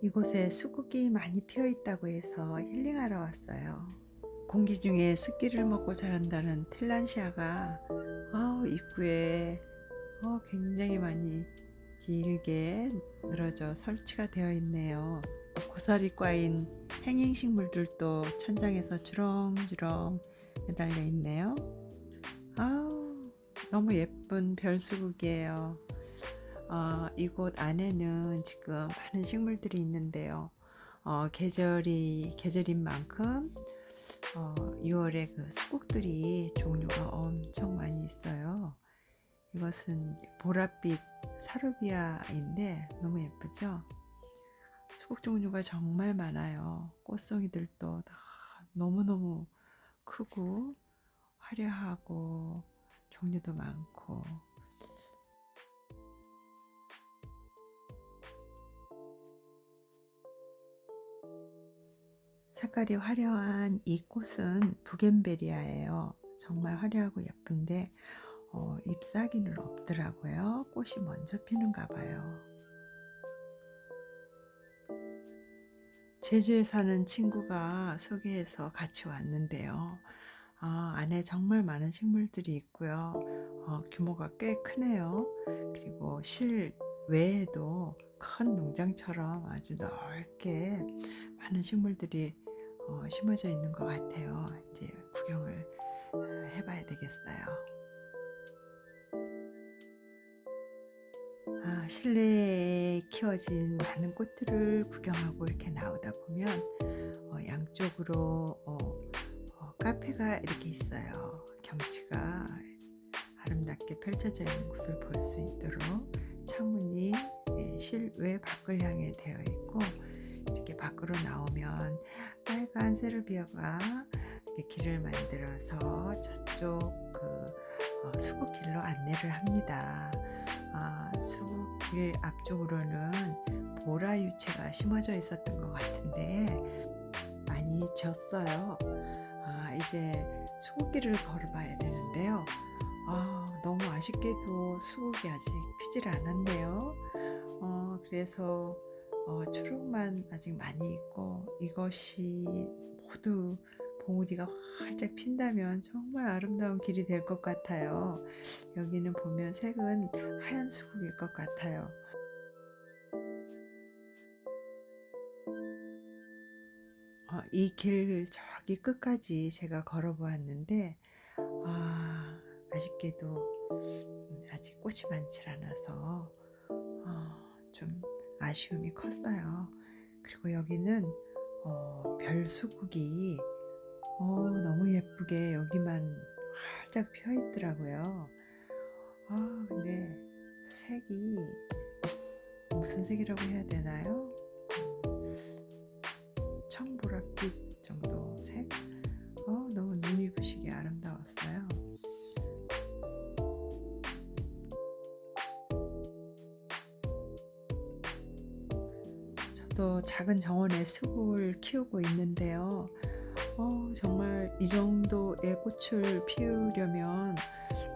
이곳에 수국이 많이 피어 있다고 해서 힐링하러 왔어요. 공기 중에 습기를 먹고 자란다는 틸란시아가 아우 입구에 어, 굉장히 많이 길게 늘어져 설치가 되어 있네요. 고사리 꽈인 행잉식물들도 천장에서 주렁주렁 매달려 있네요. 아우 너무 예쁜 별수국이에요. 어, 이곳 안에는 지금 많은 식물들이 있는데요. 어, 계절이 계절인 만큼 어, 6월에 그 수국들이 종류가 엄청 많이 있어요. 이것은 보랏빛 사루비아인데 너무 예쁘죠? 수국 종류가 정말 많아요. 꽃송이들도 다 너무너무 크고 화려하고 종류도 많고 색깔이 화려한 이 꽃은 부겐베리아예요. 정말 화려하고 예쁜데 어, 잎사귀는 없더라고요. 꽃이 먼저 피는가 봐요. 제주에 사는 친구가 소개해서 같이 왔는데요. 아, 안에 정말 많은 식물들이 있고요. 어, 규모가 꽤 크네요. 그리고 실 외에도 큰 농장처럼 아주 넓게 많은 식물들이 어, 심어져 있는 것 같아요. 이제 구경을 어, 해봐야 되겠어요. 아, 실내에 키워진 많은 꽃들을 구경하고 이렇게 나오다 보면 어, 양쪽으로 어, 어, 카페가 이렇게 있어요. 경치가 아름답게 펼쳐져 있는 곳을 볼 수 있도록 창문이 예, 실외 밖을 향해 되어 있고 밖으로 나오면 빨간 세르비아가 길을 만들어서 저쪽 그 어, 수국길로 안내를 합니다. 아, 수국길 앞쪽으로는 보라 유채가 심어져 있었던 것 같은데 많이 졌어요. 아, 이제 수국길을 걸어봐야 되는데요. 아, 너무 아쉽게도 수국이 아직 피질 않았네요. 어, 그래서 어, 초록만 아직 많이 있고 이것이 모두 봉우리가 활짝 핀다면 정말 아름다운 길이 될 것 같아요. 여기는 보면 색은 하얀 수국일 것 같아요. 어, 이길 저기 끝까지 제가 걸어보았는데 아, 아쉽게도 음, 아직 꽃이 많지 않아서 어, 좀 아쉬움이 컸어요. 그리고 여기는 어, 별수국이 어, 너무 예쁘게 여기만 활짝 펴 있더라고요. 아, 근데 색이 무슨 색이라고 해야 되나요? 저도 작은 정원에 숲을 키우고 있는데요. 어, 정말 이 정도의 꽃을 피우려면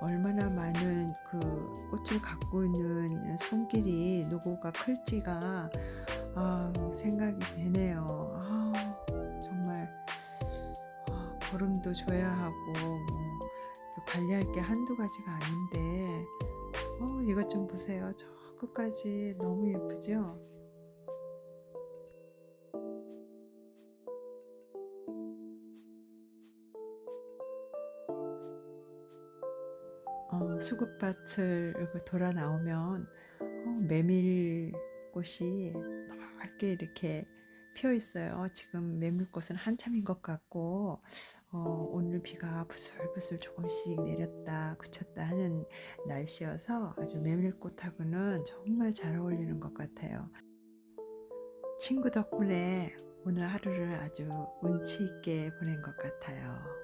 얼마나 많은 그 꽃을 갖고 있는 손길이 노고가 클지가 아, 생각이 되네요. 아, 정말 아, 거름도 줘야 하고 뭐, 관리할 게 한두 가지가 아닌데 어, 이것 좀 보세요. 저 끝까지 너무 예쁘죠? 어, 수국밭을 돌아 나오면 어, 메밀꽃이 넓게 이렇게 피어 있어요. 지금 메밀꽃은 한참인 것 같고 어, 오늘 비가 부슬부슬 조금씩 내렸다 그쳤다 하는 날씨여서 아주 메밀꽃하고는 정말 잘 어울리는 것 같아요. 친구 덕분에 오늘 하루를 아주 운치 있게 보낸 것 같아요.